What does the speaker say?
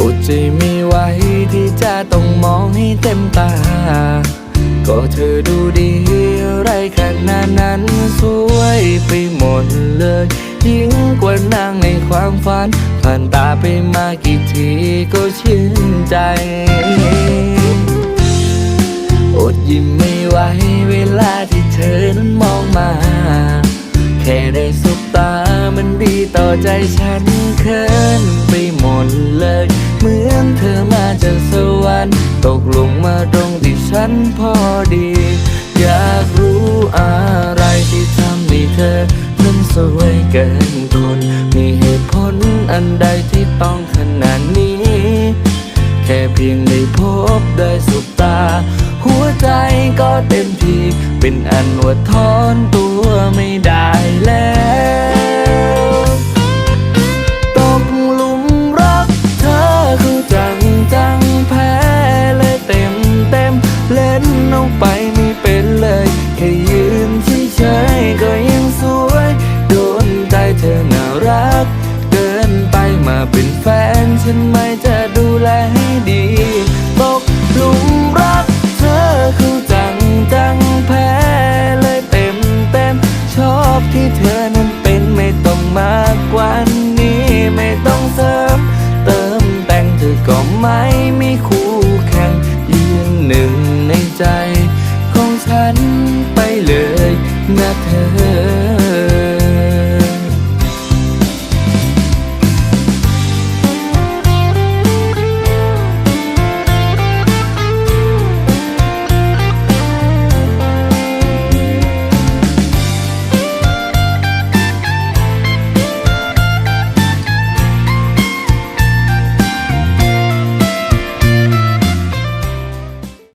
อดใจไม่ไหวที่จะต้องมองให้เต็มตา ก็เธอดูดีอะไรขนาดนั้นสวยไปหมดเลยยิ่งกว่านางในความฝัน ผ่านตาไปมากี่ทีก็ชื่นใจ อดยิ้มไม่ไหวเวลาที่เธอนั้นมองมา แค่ได้สบตามันดีต่อใจฉันเคินไปหมดเลย เหมือนเธอมาจากสวรรค์ ตกลงมาตรงที่ฉันพอดี อยากรู้อะไรที่ทำให้เธอนั้นสวยเกินคน มีเหตุผลอันใดที่ต้องขนาดนี้ แค่เพียงได้พบได้สบตา หัวใจก็เต็มที่เป็นอันว่าทอนตัวไม่ได้แล้ว ไม่มี